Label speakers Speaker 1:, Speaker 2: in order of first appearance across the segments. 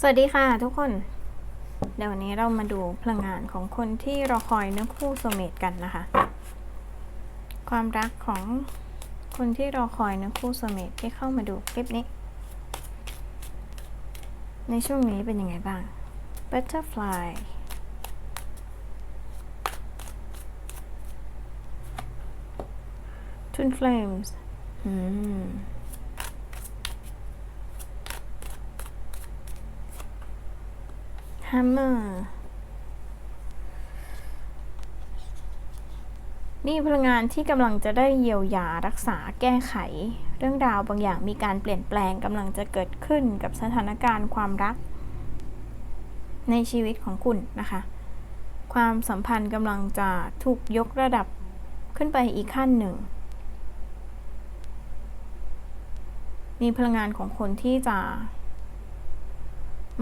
Speaker 1: สวัสดีค่ะทุกคน เดี๋ยววันนี้เรามาดูพลังงานของคนที่รอคอยเนื้อคู่โซเมตกันนะคะ ความรักของคนที่รอคอยเนื้อคู่โซเมตที่เข้ามาดูคลิปนี้ ในช่วงนี้เป็นยังไงบ้าง Butterfly Twin Flames อืม Hammer นี่พลังงานที่กำลังจะได้เยียวยารักษาแก้ไข เรื่องราวบางอย่างมีการเปลี่ยนแปลงกำลังจะเกิดขึ้นกับสถานการณ์ความรัก ในชีวิตของคุณนะคะ ความสัมพันธ์กำลังจะถูกยกระดับขึ้นไปอีกขั้นหนึ่ง มีพลังงานของคนที่จะ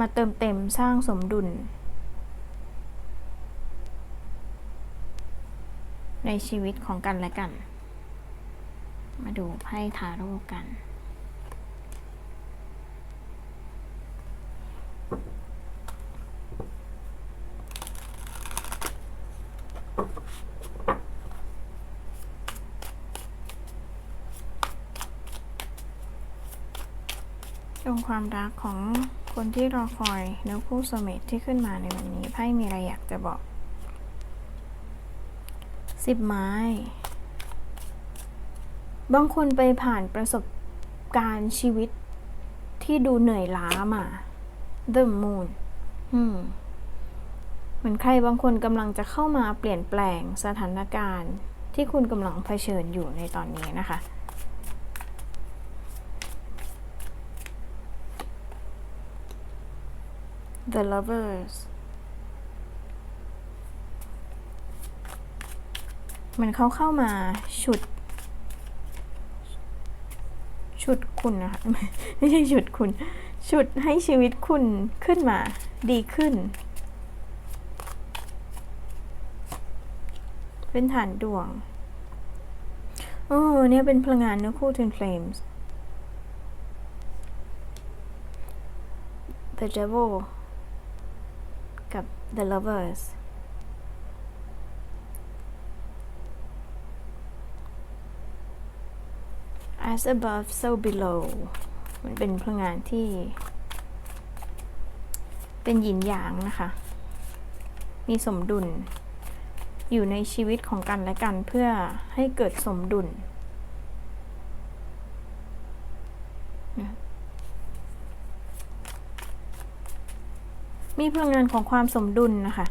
Speaker 1: มาเติมเต็มสร้างสมดุล ในชีวิตของกันและกัน มาดูไพ่ทาโร่กันดวงความรักของ คนที่รอคอยเนื้อคู่โซลเมตที่ขึ้นมาในวันนี้ไพ่มีอะไรอยากจะบอกสิบไม้ บางคนไปผ่านประสบการณ์ชีวิตที่ดูเหนื่อยล้ามา The Moon อืมเหมือนใครบางคนกำลังจะเข้ามาเปลี่ยนแปลงสถานการณ์ที่คุณกำลังเผชิญอยู่ในตอนนี้นะคะ The Lovers เหมันเขาเข้ามาฉุด ฉุดคุณนะคะไม่ใช่ฉุดคุณ ฉุดให้ชีวิตคุณขึ้นมา ดีขึ้น เป็นฐานดวงโอ้เนี่ยเป็นพลังงานเนื้อคู่ Twin Flames The Devil The Lovers 'As above so below มันเป็นพลังงานที่ เป็นหยินหยางนะคะ มีสมดุล อยู่ในชีวิตของกันและกันเพื่อให้เกิดสมดุล มีพลังงานของความสมดุลนะคะ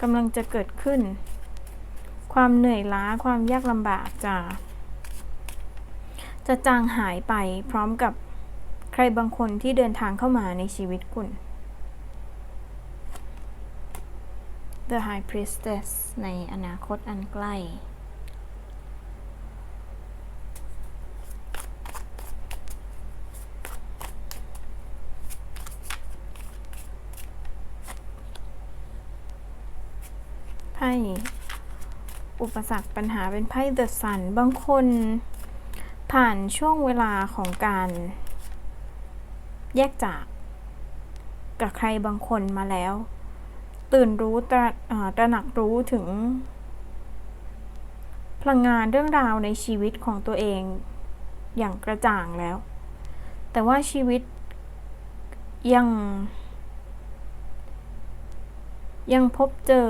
Speaker 1: กำลังจะเกิดขึ้น ความเหนื่อยล้าความยากลำบากจะจะจางหายไปพร้อมกับใครบางคนที่เดินทางเข้ามาในชีวิตคุณ The High Priestess ในอนาคตอันใกล้ พ่อุปสรรคปัญหาเป็นไพ่ The Sun บางคนผ่านช่วงเวลาของการ แยกจาก กับใครบางคนมาแล้ว ตื่นรู้ตระตระหนักรู้ถึง พลังงานเรื่องราวในชีวิตของตัวเองอย่างกระจ่างแล้ว แต่ว่าชีวิตยัง ยังพบเจอ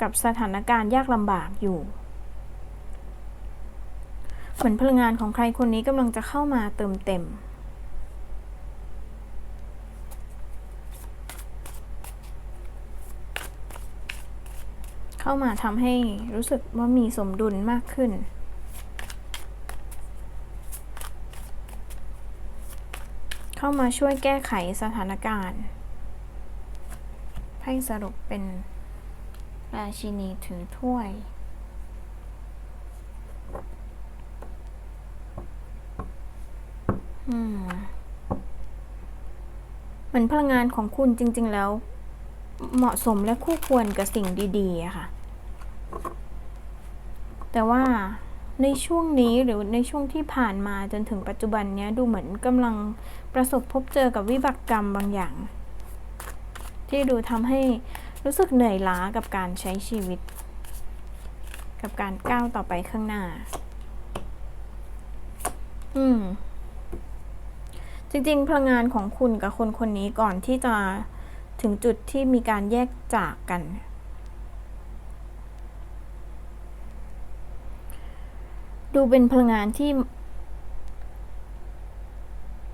Speaker 1: กับสถานการณ์ยากลำบากอยู่เหมือนพลังงานของใครคนนี้กำลังจะเข้ามาเติมเต็ม เข้ามาทำให้รู้สึกว่ามีสมดุลมากขึ้น เข้ามาช่วยแก้ไขสถานการณ์ให้สรุปเป็น ราชินีถือถ้วย เหมือนพลังงานของคุณจริง ๆ แล้ว เหมาะสมและคู่ควรกับสิ่งดีๆอะค่ะ แต่ว่าในช่วงนี้หรือในช่วงที่ผ่านมาจนถึงปัจจุบันเนี้ยดูเหมือนกำลังประสบพบเจอกับวิบากกรรมบางอย่าง ที่ดูทำให้ รู้สึกเหนื่อยล้ากับการใช้ชีวิต กับการก้าวต่อไปข้างหน้า อืม จริง ๆ พลังงานของคุณกับคนคนนี้ก่อนที่จะถึงจุดที่มีการแยกจากกัน ดูเป็นพลังงานที่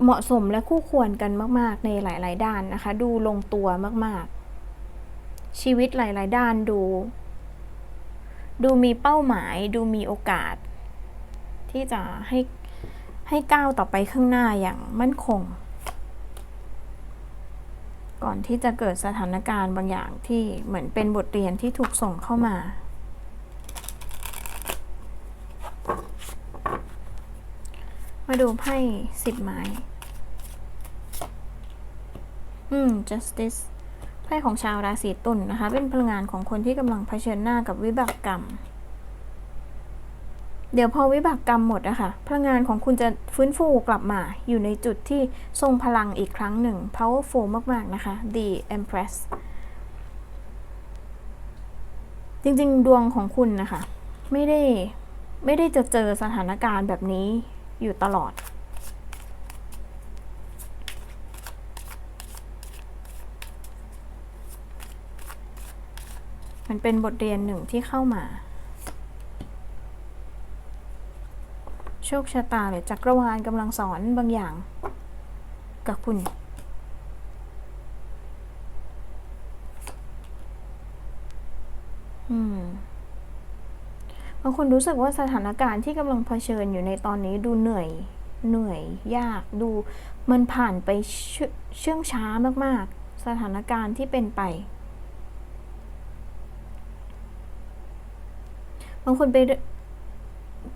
Speaker 1: เหมาะสมและคู่ควรกันมาก ๆ ในหลาย ๆ ด้านนะคะ ดูลงตัวมาก ๆ ชีวิตหลาย ๆ ด้านดู ดูมีเป้าหมาย ดูมีโอกาส ที่จะให้ให้ก้าวต่อไปข้างหน้าอย่างมั่นคง ก่อนที่จะเกิดสถานการณ์บางอย่างที่เหมือนเป็นบทเรียนที่ถูกส่งเข้ามามาดูไพ่สิบไม้ อืม justice ไพ่ของชาวราศีตุลนนะคะ เป็นพลังงานของคนที่กำลังเผชิญหน้ากับวิบากกรรม เดี๋ยวพอวิบากกรรมหมดอะคะ่ะพลังงานของคุณจะฟื้นฟูกลับมา อยู่ในจุดที่ทรงพลังอีกครั้งหนึ่ง powerful มากๆนะคะ The Empress จริงๆ ดวงของคุณนะคะ ไม่ได้ไม่ได้จะเจอสถานการณ์แบบนี้อยู่ตลอด มันเป็นบทเรียนหนึ่งที่เข้ามา โชคชะตาหรือจักรวาลกำลังสอนบางอย่าง กับคุณบางคนรู้สึกว่าสถานการณ์ที่กำลังเผชิญอยู่ในตอนนี้ดูเหนื่อย เหนื่อย ยากดูมันผ่านไปเชื่อเชื่องช้ามาก ๆ สถานการณ์ที่เป็นไป บางคนไป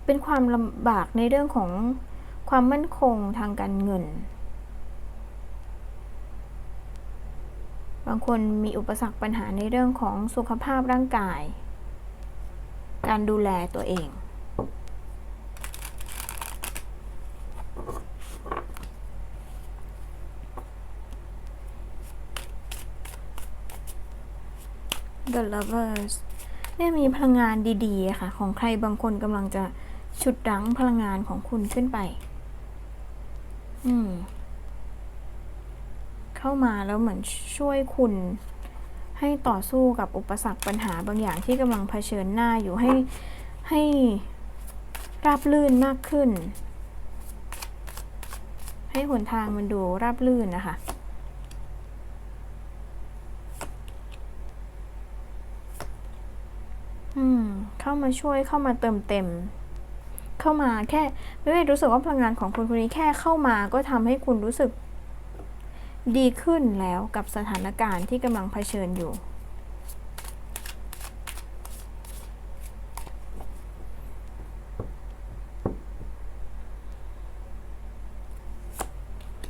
Speaker 1: เป็นความลำบากในเรื่องของความมั่นคงทางการเงิน บางคนมีอุปสรรคปัญหาในเรื่องของสุขภาพร่างกาย การดูแลตัวเอง The Lovers เนี่ยมีพลังงานดีๆค่ะ ของใครบางคนกำลังจะฉุดรั้งพลังงานของคุณขึ้นไป อืม เข้ามาแล้วเหมือนช่วยคุณ ให้ต่อสู้กับอุปสรรคปัญหาบางอย่างที่กำลังเผชิญหน้าอยู่ให้ให้ราบลื่นมากขึ้น ให้หนทางมันดูราบลื่นนะคะ อืม เข้ามาช่วยเข้ามาเติมเต็ม เข้ามาแค่ไม่ได้รู้สึกว่าพลังงานของคนคนนี้แค่เข้ามาก็ทำให้คุณรู้สึกดีขึ้นแล้วกับสถานการณ์ที่กำลังเผชิญอยู่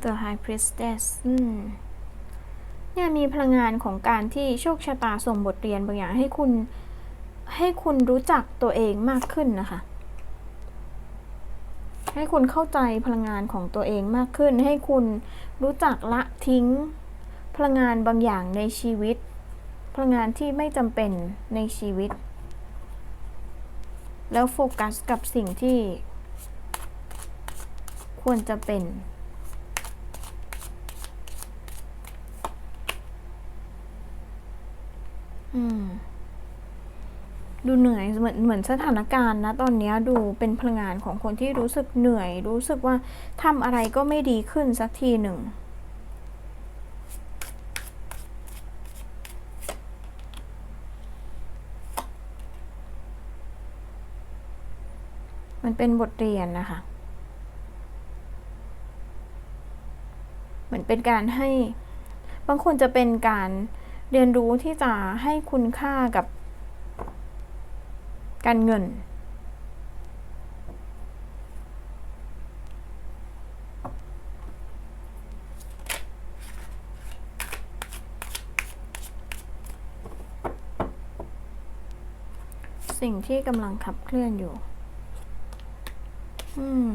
Speaker 1: The High Priestess อืมเนี่ยมีพลังงานของการที่โชคชะตาส่งบทเรียนบางอย่างให้คุณ ให้คุณรู้จักตัวเองมากขึ้นนะคะ ให้คุณเข้าใจพลังงานของตัวเองมากขึ้น ให้คุณรู้จักละทิ้ง พลังงานบางอย่างในชีวิต พลังงานที่ไม่จำเป็นในชีวิต แล้วโฟกัสกับสิ่งที่ ควรจะเป็นอืม ดูเหนื่อยเหมือนเหมือนสถานการณ์นะตอนนี้ดูเป็นพลังงานของคนที่รู้สึกเหนื่อย รู้สึกว่าทำอะไรก็ไม่ดีขึ้นสักทีหนึ่งมันเป็นบทเรียนนะคะ เหมือนเป็นการให้ บางคนจะเป็นการเรียนรู้ที่จะให้คุณค่ากับ การเงิน สิ่งที่กำลังขับเคลื่อนอยู่ อืม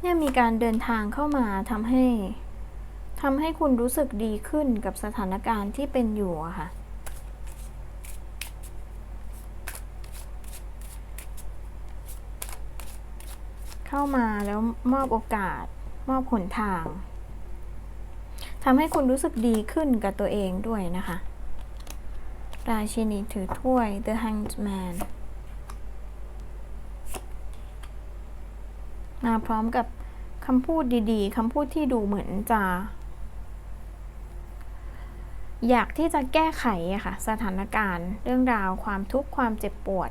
Speaker 1: เนี่ยมีการเดินทางเข้ามาทำให้ทำให้คุณรู้สึกดีขึ้นกับสถานการณ์ที่เป็นอยู่อะค่ะ เข้ามาแล้วมอบโอกาส มอบหนทางทำให้คุณรู้สึกดีขึ้นกับตัวเองด้วยนะคะ ราชินีถือถ้วย The Hanged Man มาพร้อมกับคำพูดดีๆคำพูดที่ดูเหมือนจะ อยากที่จะแก้ไขอะค่ะ สถานการณ์ เรื่องราวความทุกข์ความเจ็บปวด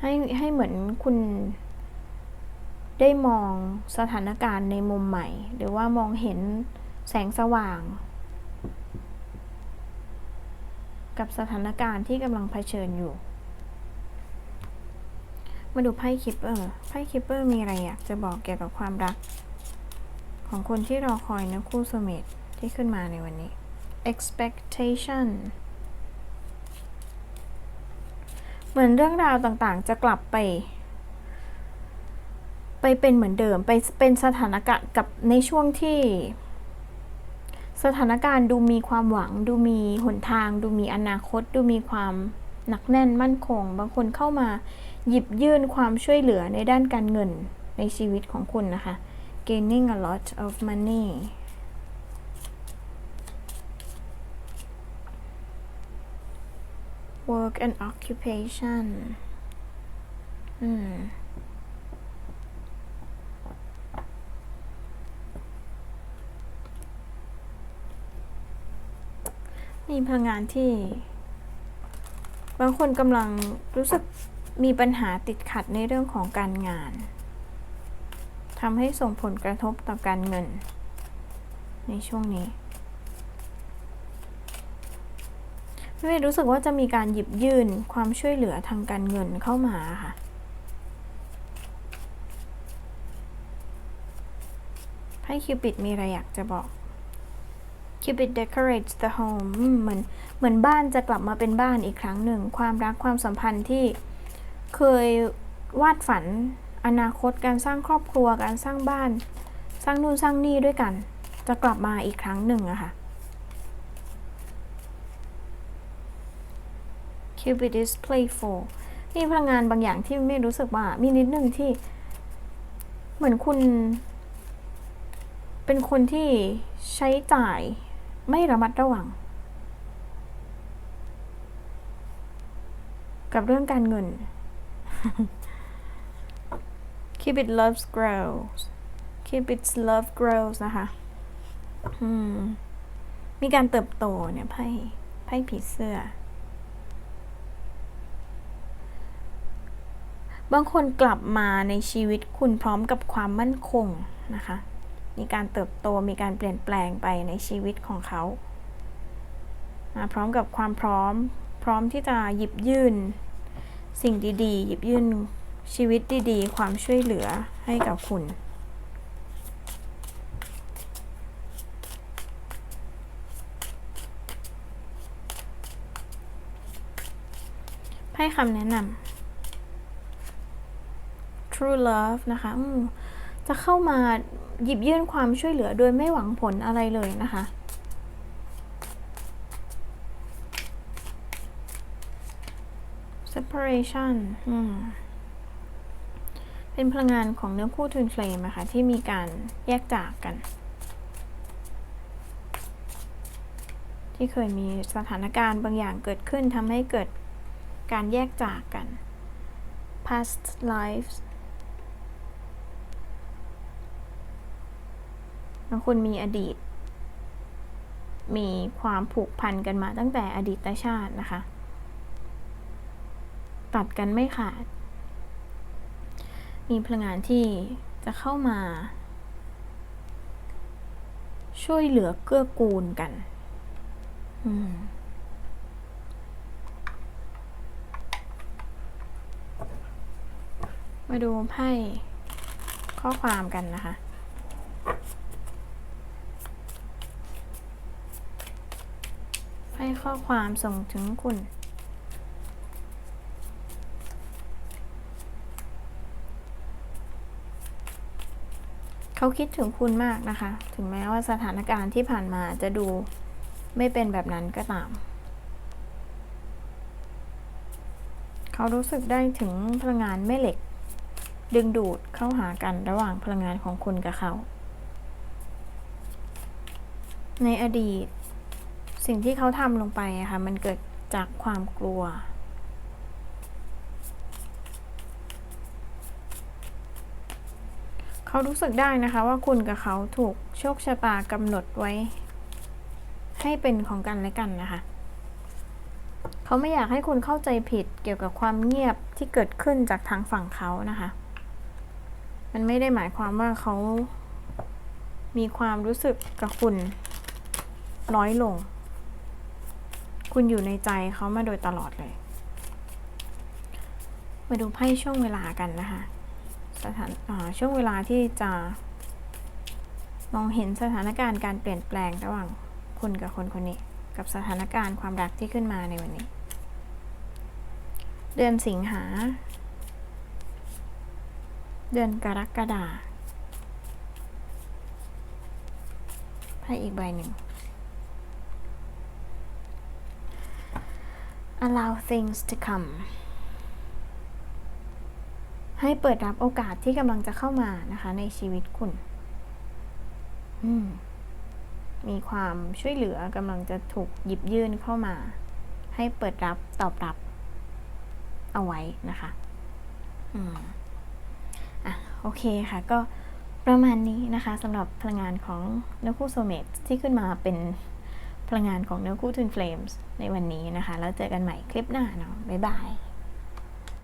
Speaker 1: ให้ให้เหมือนคุณได้มองสถานการณ์ในมุมใหม่ หรือว่ามองเห็นแสงสว่าง กับสถานการณ์ที่กำลังเผชิญอยู่ มาดูไพ่คิปเปอร์ไพ่คิปเปอร์มีอะไรอยากจะบอกเกี่ยวกับความรัก ของคนที่รอคอยนะคู่สมิตที่ขึ้นมาในวันนี้ expectation เห มือนเรื่องราวต่างๆ จะกลับไป ไปเป็นเหมือนเดิม ไปเป็นสถานการณ์กับในช่วงที่ สถานการณ์ดูมีความหวัง ดูมีหนทาง ดูมีอนาคต ดูมีความหนักแน่นมั่นคง บางคนเข้ามาหยิบยื่นความช่วยเหลือในด้านการเงินในชีวิตของคุณนะคะ gaining a lot of money work and occupation อืมมีพลังงานที่ บางคนกำลังรู้สึกมีปัญหาติดขัดในเรื่องของการงานทำให้ส่งผลกระทบต่อการเงิน ในช่วงนี้ ไม่รู้สึกว่าจะมีการหยิบยื่นความช่วยเหลือทางการเงินเข้ามาค่ะ ให้คิวปิดมีอะไรอยากจะบอก Cupid decorates the home อืมเหมือนเหมือนบ้านจะกลับมาเป็นบ้านอีกครั้งหนึ่ง ความรักความสัมพันธ์ที่เคยวาดฝันอนาคตการสร้างครอบครัวการสร้างบ้าน สร้างนู่นสร้างนี่ด้วยกัน จะกลับมาอีกครั้งหนึ่งอะค่ะ Cupid is playful มีพลังงานบางอย่างที่ไม่รู้สึกว่า มีนิดนึงที่ เหมือนคุณ เป็นคนที่ใช้จ่ายไม่ระมัดระวัง กับเรื่องการเงิน Cupid loves grows Cupid's love grows นะคะมมีการเติบโตเนี่ยไพ่ไพ่ผีเสื้อ บางคนกลับมาในชีวิตคุณพร้อมกับความมั่นคงนะคะ มีการเติบโตมีการเปลี่ยนแปลงไปในชีวิตของเขา พร้อมกับความพร้อม พร้อมที่จะหยิบยื่น สิ่งดีๆ หยิบยื่นชีวิตดีๆ ความช่วยเหลือให้กับคุณให้คำแนะนำ True Love นะคะจะเข้ามาหยิบยื่นความช่วยเหลือโดยไม่หวังผลอะไรเลยนะคะ Separation เป็นพลังงานของเนื้อคู่ Twin Flame นะคะที่มีการแยกจากกัน ที่เคยมีสถานการณ์บางอย่างเกิดขึ้นทำให้เกิดการแยกจากกัน past lives บางคนมีอดีต มีความผูกพันกันมาตั้งแต่อดีตชาตินะคะ ตัดกันไม่ขาด มีพลังงานที่จะเข้ามา ช่วยเหลือเกื้อกูลกัน อืมมาดูไพ่ข้อความกันนะคะ ให้ข้อความส่งถึงคุณ เขาคิดถึงคุณมากนะคะ ถึงแม้ว่าสถานการณ์ที่ผ่านมาจะดูไม่เป็นแบบนั้นก็ตาม เขารู้สึกได้ถึงพลังงานแม่เหล็ก ดึงดูดเข้าหากันระหว่างพลังงานของคุณกับเขา ในอดีต สิ่งที่เขาทำลงไปอะค่ะมันเกิดจากความกลัว เขารู้สึกได้นะคะว่าคุณกับเขาถูกโชคชะตากำหนดไว้ ให้เป็นของกันและกันนะคะ เขาไม่อยากให้คุณเข้าใจผิดเกี่ยวกับความเงียบที่เกิดขึ้นจากทางฝั่งเขานะคะ มันไม่ได้หมายความว่าเขามีความรู้สึกกับคุณน้อยลง คุณอยู่ในใจเขามาโดยตลอดเลย มาดูไพ่ช่วงเวลากันนะคะสถานช่วงเวลาที่จะมองเห็นสถานการณ์การเปลี่ยนแปลงระหว่างคุณกับคนคนนี้ กับสถานการณ์ความรักที่ขึ้นมาในวันนี้ เดือนสิงหา เดือนกรกฎาไพ่อีกใบหนึ่ง allow things to come ให้เปิดรับโอกาสที่กำลังจะเข้ามานะคะ ในชีวิตคุณ มมีความช่วยเหลือกำลังจะถูกหยิบยื่นเข้ามา ให้เปิดรับตอบรับ เอาไว้นะคะ อืมอะโอเคค่ะ ก็ประมาณนี้นะคะสำหรับพลังงานของนื้อคู่โซเมตที่ขึ้นมาเป็น พลังงานของเนื้อคู่ Twin Flames ในวันนี้นะคะ แล้วเจอกันใหม่คลิปหน้าเนาะบ๊ายบาย